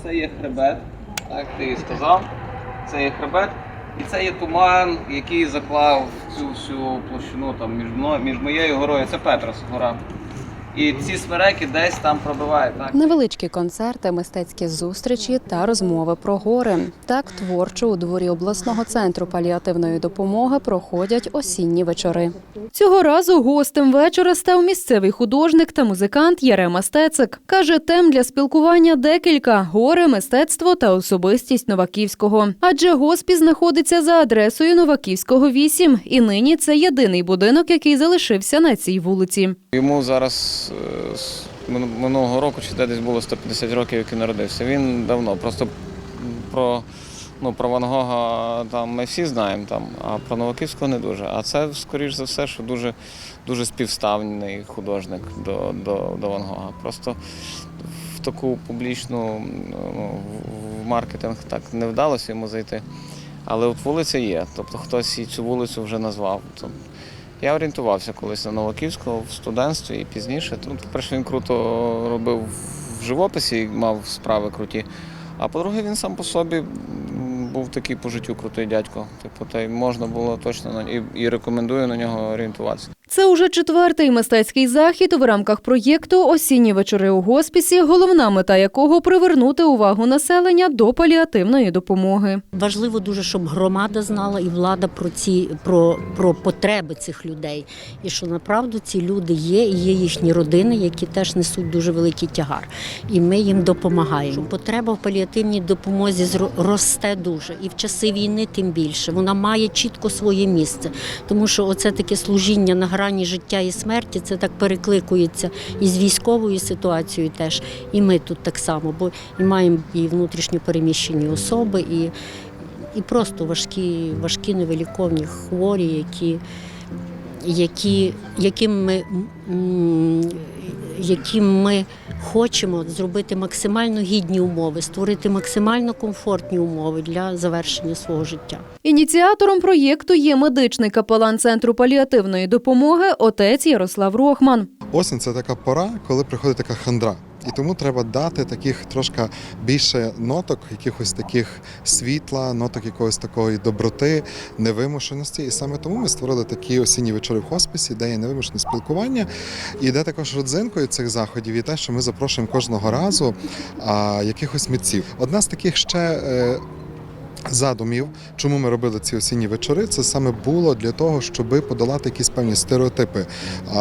Оце є хребет, так ти і сказав. Це є хребет. І це є туман, який заклав цю всю площину там між мною, між моєю горою. Це Петрос гора. І ці смереки десь там пробивають. Так? Невеличкі концерти, мистецькі зустрічі та розмови про гори. Так творчо у дворі обласного центру паліативної допомоги проходять осінні вечори. Цього разу гостем вечора став місцевий художник та музикант Ярема Стецик. Каже, тем для спілкування декілька: гори, мистецтво та особистість Новаківського. Адже госпіс знаходиться за адресою Новаківського 8, і нині це єдиний будинок, який залишився на цій вулиці. Йому зараз е, з минулого року чи де десь було 150 років, як він народився. Він давно. Просто про, ну, про Ван Гога там ми всі знаємо, там, а про Новаківського не дуже. А це, скоріш за все, що дуже, дуже співставний художник до, до, до Ван Гога. Просто в таку публічну ну, в- маркетинг так не вдалося йому зайти. Але от вулиця є. Тобто хтось і цю вулицю вже назвав. Я орієнтувався колись на Новаківського в студентстві і пізніше. Тут, по-перше, він круто робив в живописі, мав справи круті. А по-друге, він сам по собі був такий по життю крутий дядько. Типу, та й можна було точно на і, і рекомендую на нього орієнтуватися. Це уже четвертий мистецький захід в рамках проєкту Осінні вечори у госпісі, головна мета якого привернути увагу населення до паліативної допомоги. Важливо дуже, щоб громада знала і влада про ці про, про потреби цих людей. І що направду ці люди є, і є їхні родини, які теж несуть дуже великий тягар. І ми їм допомагаємо. Потреба в паліативній допомозі росте дуже, і в часи війни тим більше. Вона має чітко своє місце, тому що оце таке служіння на грані життя і смерті, це так перекликується і з військовою ситуацією теж. І ми тут так само, бо і маємо і внутрішньо переміщені особи, і і просто важкі, важкі невиліковні хворі, які, які, яким, ми, яким ми хочемо зробити максимально гідні умови, створити максимально комфортні умови для завершення свого життя. Ініціатором проєкту є медичний капелан центру паліативної допомоги отець Ярослав Рохман. Осінь це така пора, коли приходить така хандра. І тому треба дати таких трошки більше ноток, якихось таких світла, ноток якогось такої доброти, невимушеності. І саме тому ми створили такі осінні вечори в хосписі, де є невимушене спілкування. І де також родзинкою цих заходів і те, що ми запрошуємо кожного разу а, якихось митців. Одна з таких ще. Е, Задумів, чому ми робили ці осінні вечори, це саме було для того, щоб подолати якісь певні стереотипи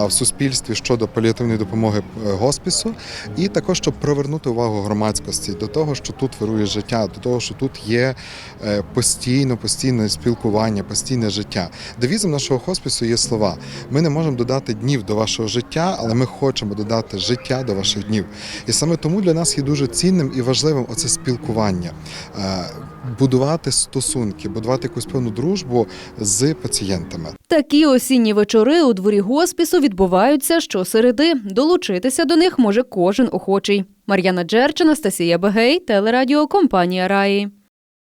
в суспільстві щодо паліативної допомоги е, госпісу, і також щоб привернути увагу громадськості до того, що тут вирує життя, до того, що тут є е, постійно, постійне спілкування, постійне життя. Девізом нашого хоспісу є слова: ми не можемо додати днів до вашого життя, але ми хочемо додати життя до ваших днів. І саме тому для нас є дуже цінним і важливим оце спілкування. Будувати стосунки, будувати якусь певну дружбу з пацієнтами. Такі осінні вечори у дворі госпісу відбуваються щосереди. Долучитися до них може кожен охочий. Мар'яна Джерч, Анастасія Бегей, телерадіо компанія Раї.